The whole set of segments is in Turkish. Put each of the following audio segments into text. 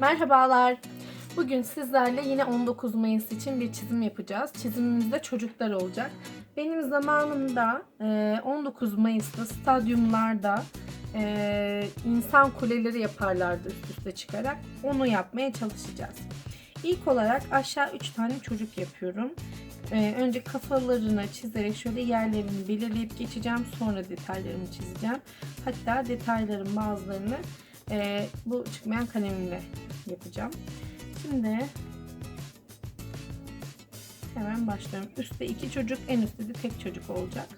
Merhabalar. Bugün sizlerle yine 19 Mayıs için bir çizim yapacağız. Çizimimizde çocuklar olacak. Benim zamanımda e, 19 Mayıs'ta stadyumlarda e, insan kuleleri yaparlardı üst üste çıkarak. Onu yapmaya çalışacağız. İlk olarak aşağı 3 tane çocuk yapıyorum. E, önce kafalarını çizerek şöyle yerlerini belirleyip geçeceğim. Sonra detaylarımı çizeceğim. Hatta detayların bazılarını e, bu çıkmayan kalemimle yapacağım. Şimdi hemen başlıyorum. Üstte iki çocuk, en üstte de tek çocuk olacak.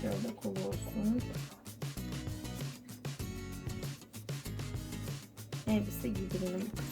Şöyle kolu olsun. Elbise giydirelim bu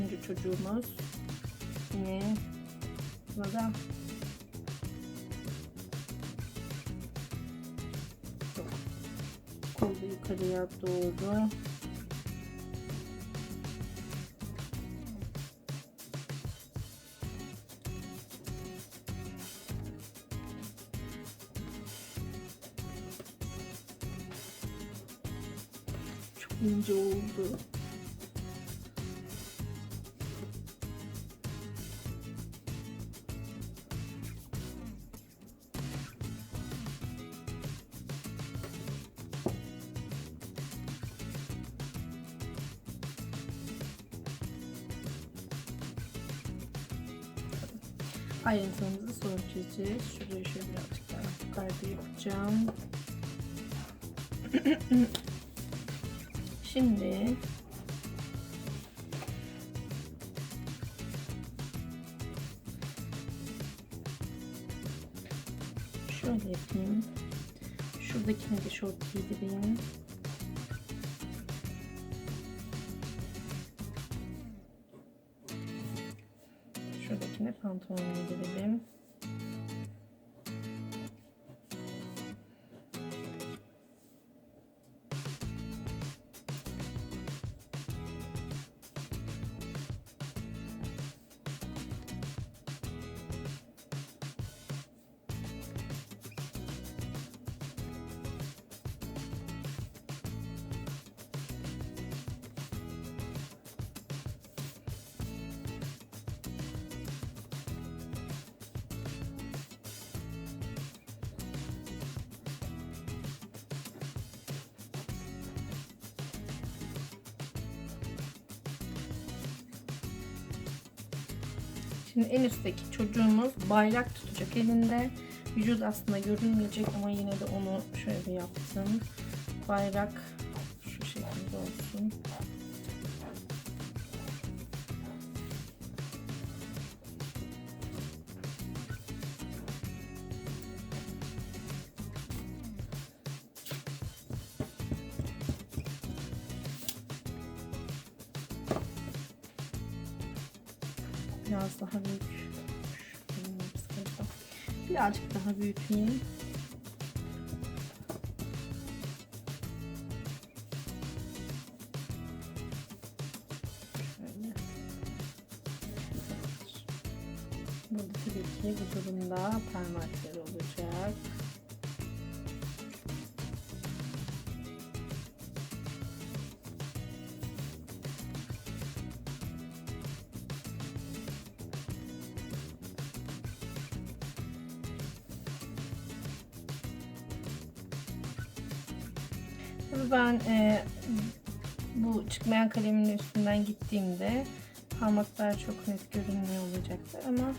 üçüncü çocuğumuz. Yine burada Yok. kolu yukarıya doğru. Çok ince oldu. Ayrıntımızı sonra çizeceğiz. Şurayı şöyle birazcık daha yukarıda yapacağım. Şimdi şöyle yapayım. Şuradakine de şort giydireyim. Şimdi en üstteki çocuğumuz bayrak tutacak elinde. Vücut aslında görünmeyecek ama yine de onu şöyle yaptım. Bayrak şu şekilde olsun. Birazcık daha büyüteyim. Şöyle. Burada tabii ki bu durumda parmakları olacak. Tabii ben e, bu çıkmayan kalemin üstünden gittiğimde parmaklar çok net görünmüyor olacaktır ama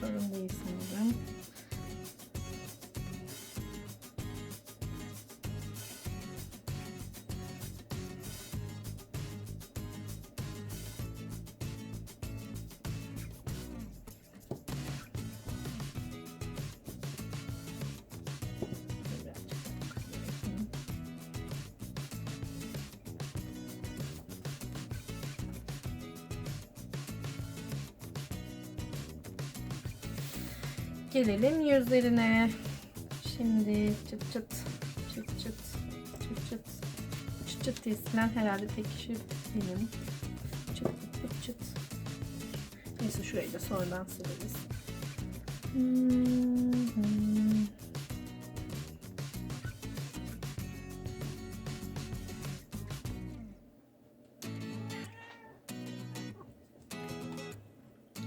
sorun değil sanırım. Gelelim yüzlerine. Şimdi çıt çıt çıt çıt çıt çıt çıt çıt dizisinden herhalde tek kişi benim. Çıt çıt çıt çıt. Neyse şurayı da sonradan sileriz.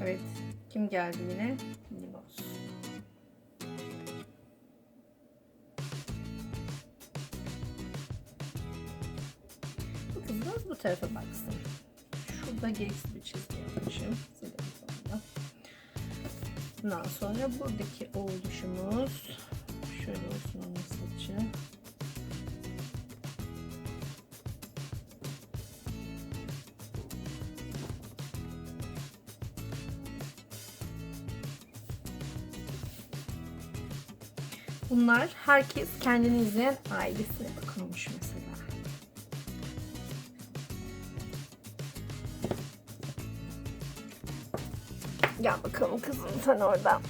Evet. Kim geldi yine? Bu tarafa baksın. Şurada gereksiz bir çizgi yapmışım. Bundan sonra buradaki oluşumuz şöyle olsun onun saçı. Bunlar herkes kendini izleyen ailesine bakıyormuş mesela. Gel bakalım kızım sen orada.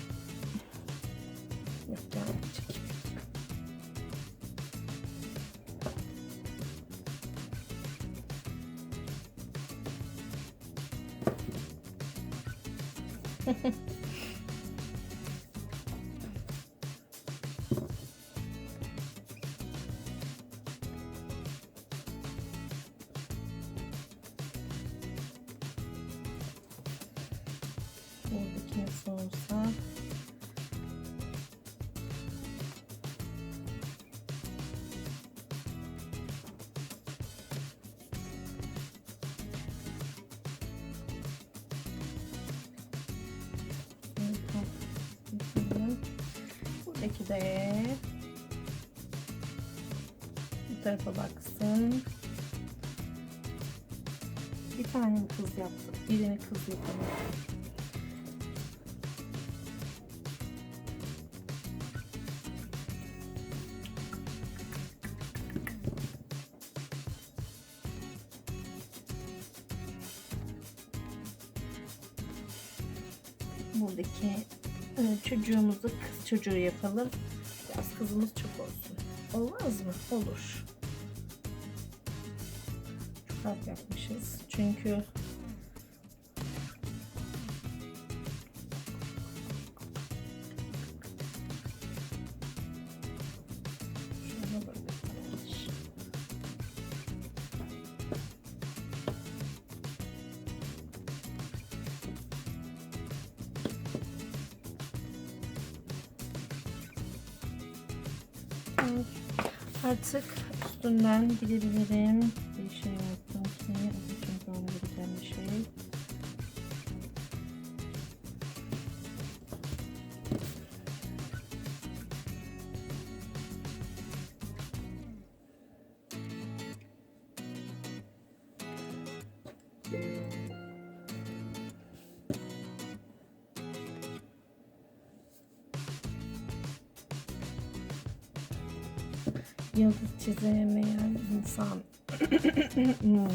Buradaki de bu tarafa baksın. Bir tane kız yaptık? Birini kız yapalım. buradaki çocuğumuzu kız çocuğu yapalım. Biraz kızımız çok olsun. Olmaz mı? Olur. Çok az yapmışız. Çünkü Artık üstünden gidebilirim. Çizemeyen insan. Hmm.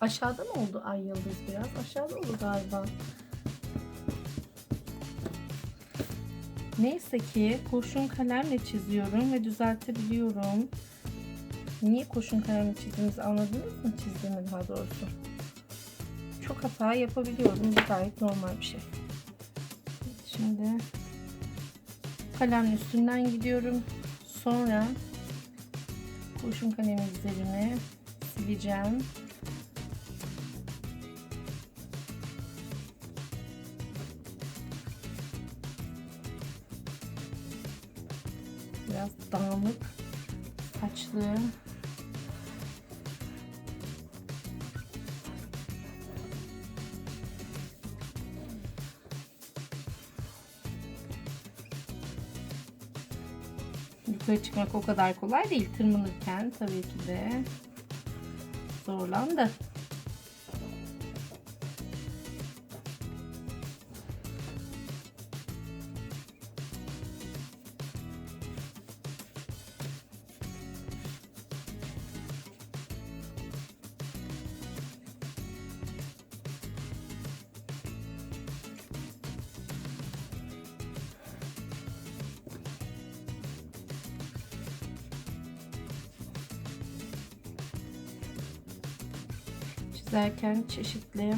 Aşağıda mı oldu ay yıldız biraz? Aşağıda oldu galiba. Neyse ki kurşun kalemle çiziyorum ve düzeltebiliyorum. Niye kurşun kalemle çizdiğimizi anladınız mı? Çizdiğimi daha doğrusu. Çok hata yapabiliyorum. Bu gayet normal bir şey. Şimdi kalemin üstünden gidiyorum. Sonra kurşun kalem izlerimi sileceğim. Biraz dağınık saçlı. Yukarı çıkmak o kadar kolay değil. Tırmanırken tabii ki de zorlandı. Çizerken çeşitli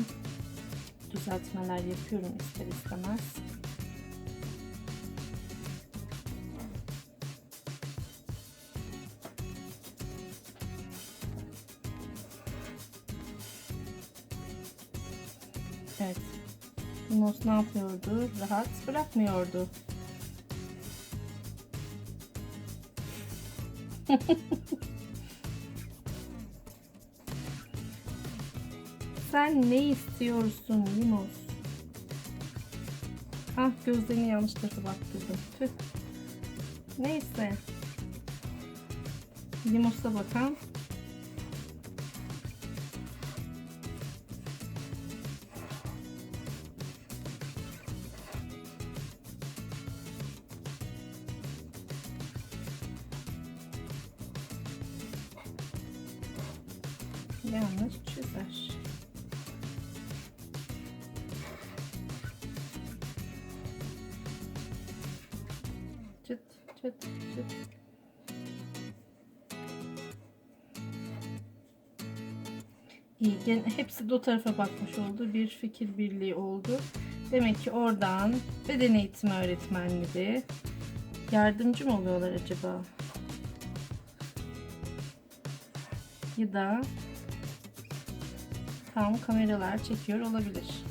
düzeltmeler yapıyorum ister istemez. Evet. Yunus ne yapıyordu? Rahat bırakmıyordu. Sen ne istiyorsun Limos? Ah gözlerini yanlış tarafa baktırdım. Tüh. Neyse. Limos'a bakan. Yanlış Gene hepsi de o tarafa bakmış oldu. Bir fikir birliği oldu. Demek ki oradan beden eğitimi öğretmenleri yardımcı mı oluyorlar acaba? Ya da tam kameralar çekiyor olabilir.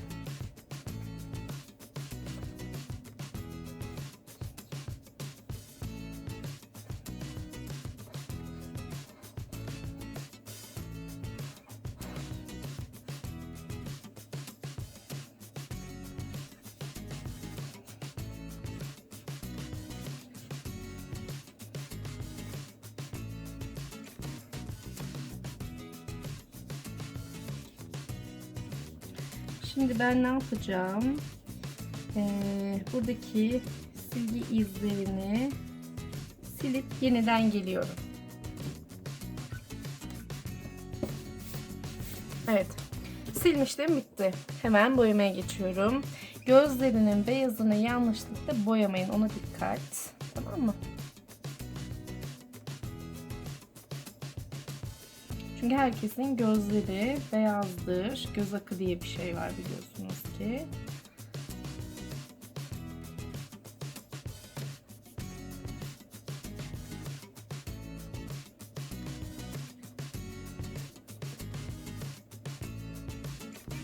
Ben ne yapacağım? Ee, buradaki silgi izlerini silip yeniden geliyorum. Evet. Silmiştim bitti. Hemen boyamaya geçiyorum. Gözlerinin beyazını yanlışlıkla boyamayın. Ona dikkat. Tamam mı? Çünkü herkesin gözleri beyazdır. Göz akı diye bir şey var biliyorsunuz ki.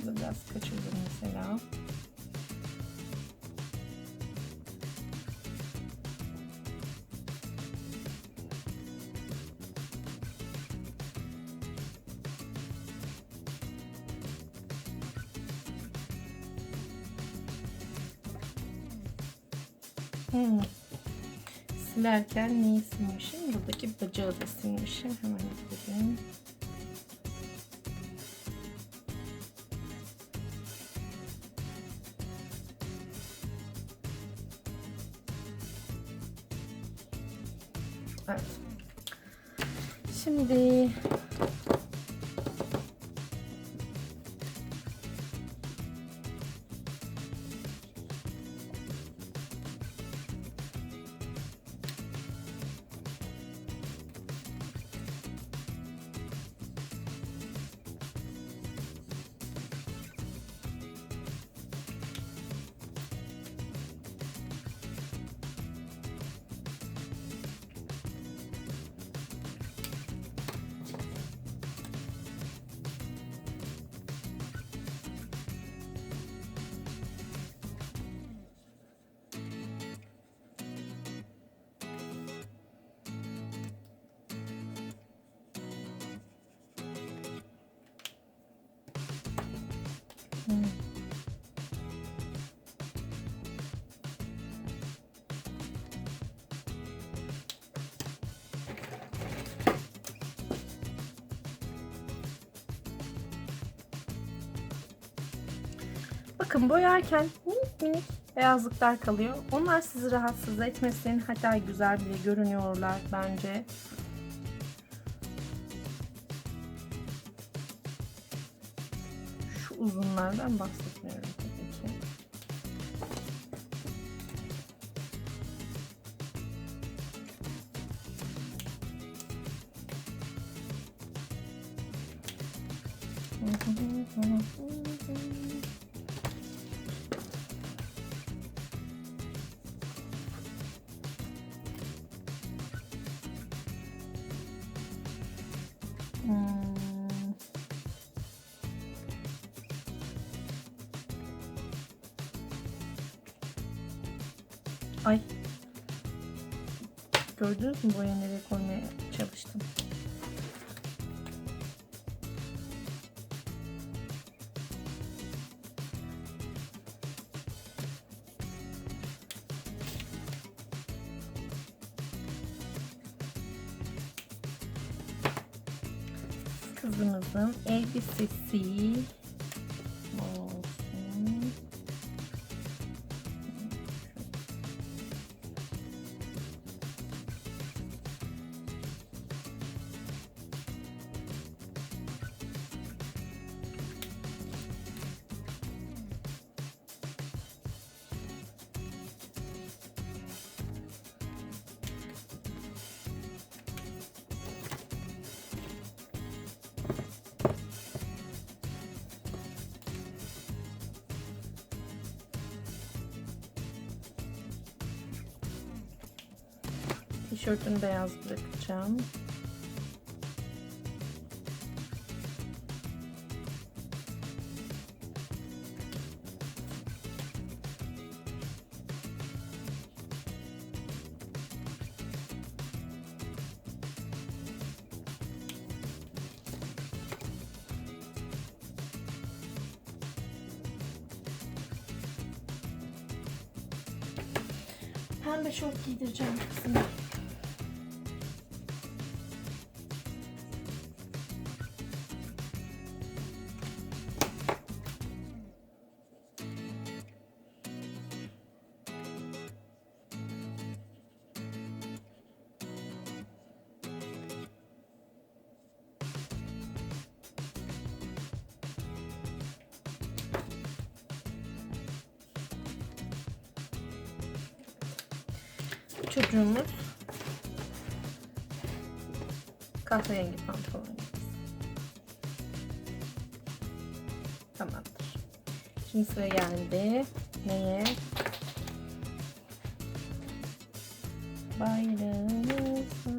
Şurada biraz kaçırdım mesela. Silerken neyi silmişim? Buradaki bacağı da silmişim. Hemen gidelim. Evet. Şimdi Bakın boyarken minik minik beyazlıklar kalıyor. Onlar sizi rahatsız etmesin. Hatta güzel bile görünüyorlar bence. Uzunlardan bahsetmiyorum tabii ki. Hmm. Ay. Gördünüz mü boya nereye koymaya çalıştım. Kızımızın elbisesi olsun. Tişörtünü beyaz bırakacağım. Pembe şort giydireceğim kızıma. Çocuğumuz kahverengi pantolon. Tamamdır. Şimdi sıra geldi. Neye? Bayrağımıza.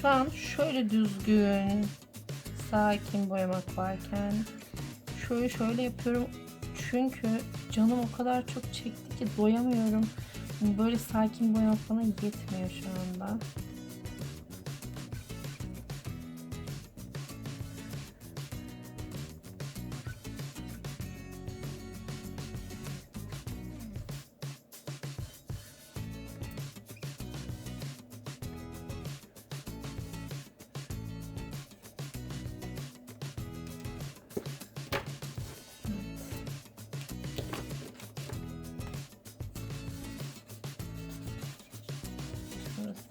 Şu an şöyle düzgün, sakin boyamak varken şöyle şöyle yapıyorum. Çünkü canım o kadar çok çekti ki doyamıyorum. Böyle sakin boyamak bana yetmiyor şu anda.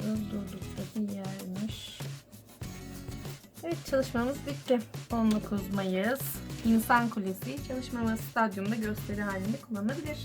Burası durdukça bir yermiş. Evet çalışmamız bitti. 19 Mayıs İnsan Kulesi çalışmamız stadyumda gösteri halinde kullanılabilir.